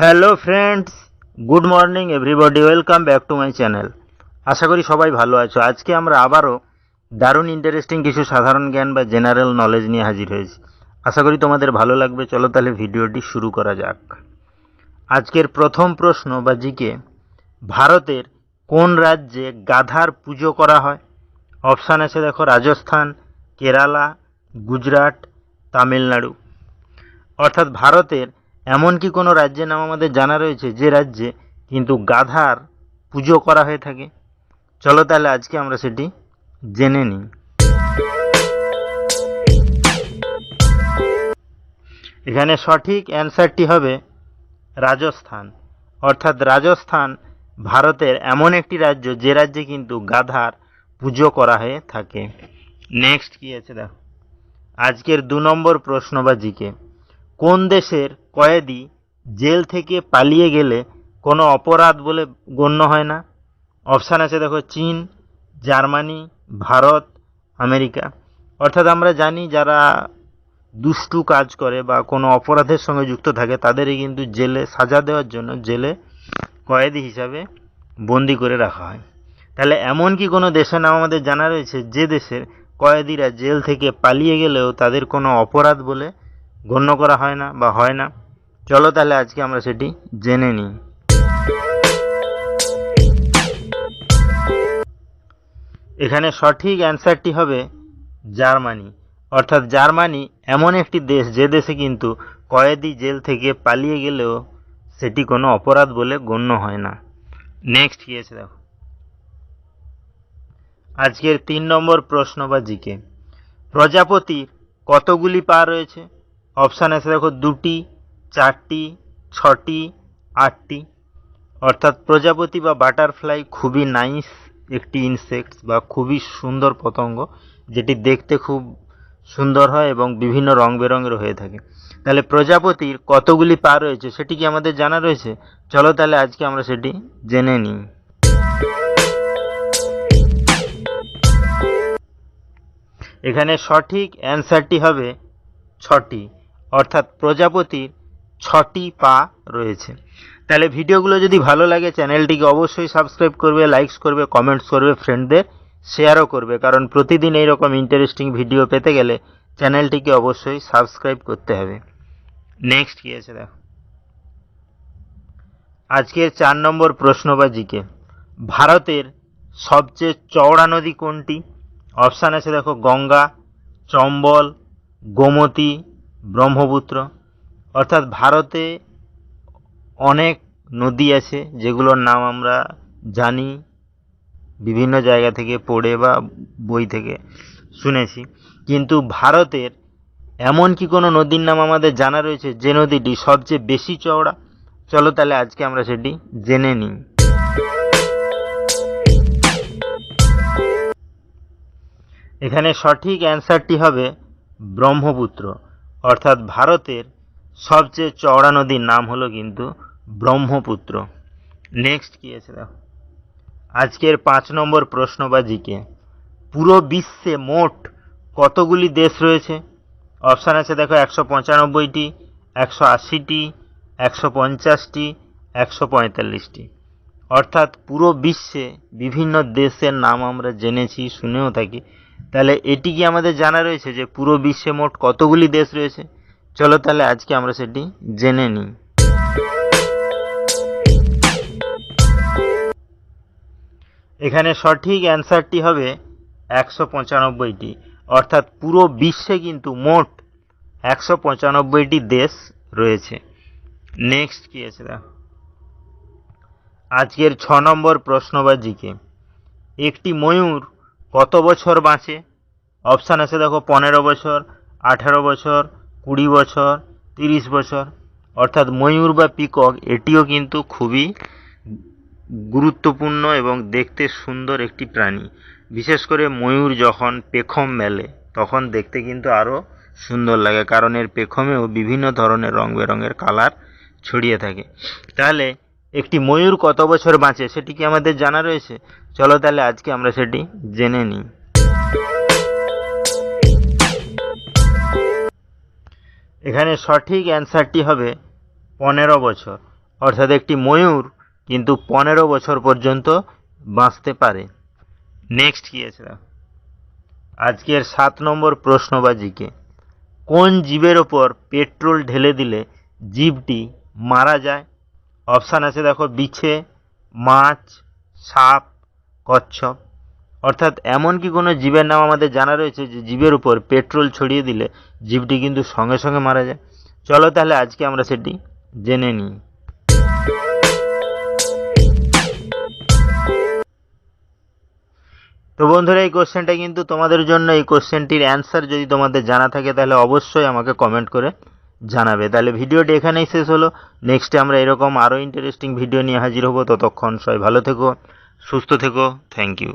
Hello friends, good morning everybody, welcome back to my channel. আশা করি সবাই ভালো আছো। আজকে আমরা আবারও দারুণ ইন্টারেস্টিং কিছু সাধারণ জ্ঞান বা জেনারেল নলেজ নিয়ে হাজির হয়েছি। আশা করি তোমাদের ভালো লাগবে। চলো তাহলে ভিডিওটি শুরু করা যাক। আজকের প্রথম প্রশ্ন বা জিকে, ভারতের কোন রাজ্যে গাধার পুজো করা হয়? অপশান আছে দেখো, রাজস্থান, কেরালা, গুজরাট, তামিলনাড়ু। অর্থাৎ ভারতের এমন কি কোনো রাজ্যের নাম আমাদের জানা রয়েছে, যে রাজ্যে কিন্তু গাধার পুজো করা হয়ে থাকে। চলো তাহলে আজকে আমরা সেটি জেনে নিই। এখানে সঠিক অ্যান্সারটি হবে রাজস্থান। অর্থাৎ রাজস্থান ভারতের এমন একটি রাজ্য, যে রাজ্যে কিন্তু গাধার পুজো করা হয়ে থাকে। নেক্সট কি আছে দেখো। আজকের দু নম্বর প্রশ্ন বা জিকে কোন দেশের কয়েদি জেল থেকে পালিয়ে গেলে কোনো অপরাধ বলে গণ্য হয় না। অপশান আছে দেখো, চীন, জার্মানি, ভারত, আমেরিকা। অর্থাৎ আমরা জানি যারা দুষ্টু কাজ করে বা কোনো অপরাধের সঙ্গে যুক্ত থাকে, তাদেরই কিন্তু জেলে সাজা দেওয়ার জন্য জেলে কয়েদি হিসাবে বন্দি করে রাখা হয়। তাহলে এমন কি কোনো দেশের নাম আমাদের জানা রয়েছে, যে দেশের কয়েদিরা জেল থেকে পালিয়ে গেলেও তাদের কোনো অপরাধ বলে গণ্য করা হয় না বা হয় না। চলো তাহলে আজকে আমরা সেটি জেনে নিই। এখানে সঠিক অ্যান্সারটি হবে জার্মানি। অর্থাৎ জার্মানি এমন একটি দেশ যে দেশে কিন্তু কয়েদি জেল থেকে পালিয়ে গেলেও সেটি কোনো অপরাধ বলে গণ্য হয় না। নেক্সট আছে দেখো। আজকের তিন নম্বর প্রশ্ন বা জিকে। প্রজাপতির কতগুলি পা রয়েছে? অপশান আছে দেখো দুটি, চারটি, ছটি, আটটি। অর্থাৎ প্রজাপতি বা বাটারফ্লাই খুবই নাইস একটি ইনসেক্টস বা খুবই সুন্দর পতঙ্গ, যেটি দেখতে খুব সুন্দর হয় এবং বিভিন্ন রং বেরঙের হয়ে থাকে। তাহলে প্রজাপতির কতগুলি পা রয়েছে সেটি কি আমাদের জানা রয়েছে? চলো তাহলে আজকে আমরা সেটি জেনে নিই। এখানে সঠিক অ্যান্সারটি হবে ছটি। অর্থাৎ প্রজাপতির ছটি পা রয়েছে। তাহলে ভিডিওগুলো যদি ভালো লাগে, চ্যানেলটিকে অবশ্যই সাবস্ক্রাইব করবে লাইকস করবে কমেন্টস করবে ফ্রেন্ডদের শেয়ারও করবে, কারণ প্রতিদিন এইরকম ইন্টারেস্টিং ভিডিও পেতে গেলে চ্যানেলটিকে অবশ্যই সাবস্ক্রাইব করতে হবে। নেক্সট কী আছে দেখো? আজকের চার নম্বর প্রশ্ন বা জিকে। ভারতের সবচেয়ে চওড়া নদী কোনটি? অপশান আছে দেখো, গঙ্গা, চম্বল, গোমতী ব্রহ্মপুত্র। অর্থাৎ ভারতে অনেক নদী আছে, যেগুলোর নাম আমরা জানি, বিভিন্ন জায়গা থেকে পড়ে বা বই থেকে শুনেছি। কিন্তু ভারতের এমন কি কোনো নদীর নাম আমাদের জানা রয়েছে, যে নদীটি সবচেয়ে বেশি চওড়া? চলো তাহলে আজকে আমরা সেটি জেনে নিই। এখানে সঠিক অ্যান্সারটি হবে ব্রহ্মপুত্র। অর্থাৎ ভারতের সবচেয়ে চওড়া নদীর নাম হলো কিন্তু ব্রহ্মপুত্র। নেক্সট কী আছে দেখো। আজকের পাঁচ নম্বর প্রশ্ন বা জিকে। পুরো বিশ্বে মোট কতগুলি দেশ রয়েছে? অপশান আছে দেখো একশো পঁচানব্বইটি, একশো আশিটি, একশো পঞ্চাশটি, একশো পঁয়তাল্লিশটি। অর্থাৎ পুরো বিশ্বে বিভিন্ন দেশের নাম আমরা জেনেছি, শুনেও থাকি। তাহলে এটি কি আমাদের জানা রয়েছে যে পুরো বিশ্বে মোট কতগুলি দেশ রয়েছে? চলো তাহলে আজকে আমরা সেটি জেনে নিই। এখানে সঠিক অ্যান্সারটি হবে একশো পঁচানব্বইটি। অর্থাৎ পুরো বিশ্বে কিন্তু মোট একশো পঁচানব্বইটি দেশ রয়েছে। নেক্সট কি আছে আজকের ছ নম্বর প্রশ্ন বা জিকে একটি ময়ূর কত বছর বাঁচে? অপশান আছে দেখো, পনেরো বছর, আঠারো বছর, কুড়ি বছর, তিরিশ বছর। অর্থাৎ ময়ূর বা পিকক, এটিও কিন্তু খুবই গুরুত্বপূর্ণ এবং দেখতে সুন্দর একটি প্রাণী। বিশেষ করে ময়ূর যখন পেখম মেলে, তখন দেখতে কিন্তু আরও সুন্দর লাগে, কারণ এর পেখমেও বিভিন্ন ধরনের রং বেরঙের কালার ছড়িয়ে থাকে। তাহলে একটি ময়ূর কত বছর বাঁচে সেটি কি আমাদের জানা রয়েছে? চলো তাহলে আজকে আমরা সেটি জেনে নিই। এখানে সঠিক অ্যান্সারটি হবে পনেরো বছর। অর্থাৎ একটি ময়ূর কিন্তু পনেরো বছর পর্যন্ত বাঁচতে পারে। নেক্সট কি আছে? আজকের সাত নম্বর প্রশ্নবাজিকে। কোন জীবের ওপর পেট্রোল ঢেলে দিলে জীবটি মারা যায়? অপশান আছে দেখো, বিছে, মাছ, সাপ, কচ্ছপ। অর্থাৎ এমন কি কোনো জীবের নাম আমাদের জানা রয়েছে যে জীবের উপর পেট্রোল ছড়িয়ে দিলে জীবটি কিন্তু সঙ্গে সঙ্গে মারা যায়। চলো তাহলে আজকে আমরা সেটি জেনে নিই। তো বন্ধুরা, এই কোশ্চেনটা কিন্তু তোমাদের জন্য, এই কোশ্চেনটির অ্যান্সার যদি তোমাদের জানা থাকে তাহলে অবশ্যই আমাকে কমেন্ট করে জানাবে। তাহলে ভিডিওটি এখানেই শেষ হলো। নেক্সটে আমরা এরকম আরও ইন্টারেস্টিং ভিডিও নিয়ে হাজির হব। ততক্ষণ সবাই ভালো থেকো, সুস্থ থেকো। Thank you